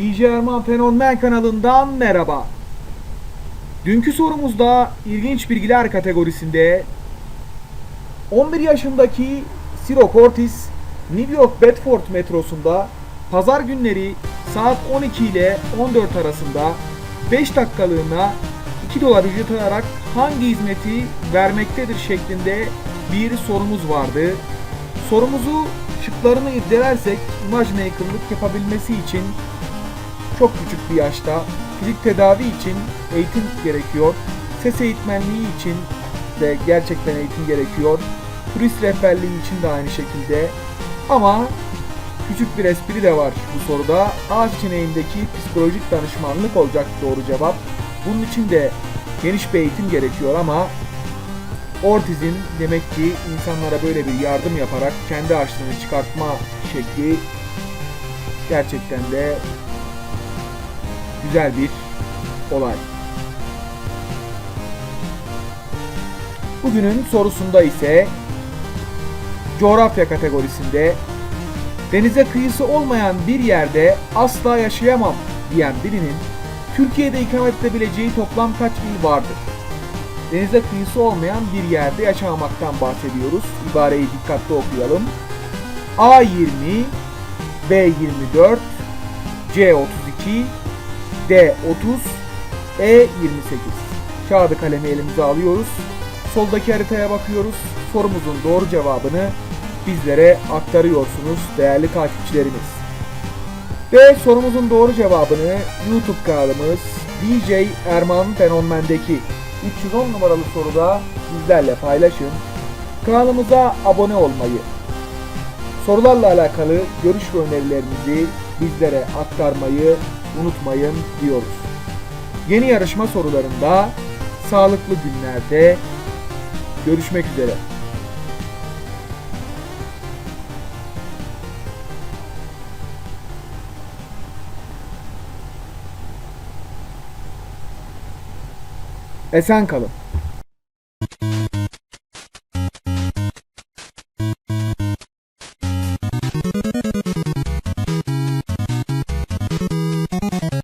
DJ Erman Fenomen kanalından merhaba. Dünkü sorumuzda ilginç bilgiler kategorisinde 11 yaşındaki Ciro Cortis New York Bedford metrosunda pazar günleri saat 12 ile 14 arasında 5 dakikalığına 2 dolar ücret alarak hangi hizmeti vermektedir şeklinde bir sorumuz vardı. Sorumuzu şıklarını irdelersek imaj makerlık yapabilmesi için çok küçük bir yaşta fizik tedavi için eğitim gerekiyor. Ses eğitmenliği için de gerçekten eğitim gerekiyor. Turist rehberliği için de aynı şekilde. Ama küçük bir espri de var bu soruda. A seçeneğindeki psikolojik danışmanlık olacak doğru cevap. Bunun için de geniş bir eğitim gerekiyor ama Ortiz'in demek ki insanlara böyle bir yardım yaparak kendi açlığını çıkartma şekli gerçekten de güzel bir olay. Bugünün sorusunda ise coğrafya kategorisinde denize kıyısı olmayan bir yerde asla yaşayamam diyen birinin Türkiye'de ikamet edebileceği toplam kaç il vardır? Denize kıyısı olmayan bir yerde yaşamaktan bahsediyoruz. İbareyi dikkatli okuyalım. A20, B24, C32, D30, E28. Kağıdı kalemi elimize alıyoruz. Soldaki haritaya bakıyoruz. Sorumuzun doğru cevabını bizlere aktarıyorsunuz değerli takipçilerimiz. Ve sorumuzun doğru cevabını YouTube kanalımız DJ Erman Fenomen'deki 310 numaralı soruda bizlerle paylaşın. Kanalımıza abone olmayı, sorularla alakalı görüş ve önerilerinizi bizlere aktarmayı unutmayın diyoruz. Yeni yarışma sorularında sağlıklı günlerde görüşmek üzere. Esen kalın.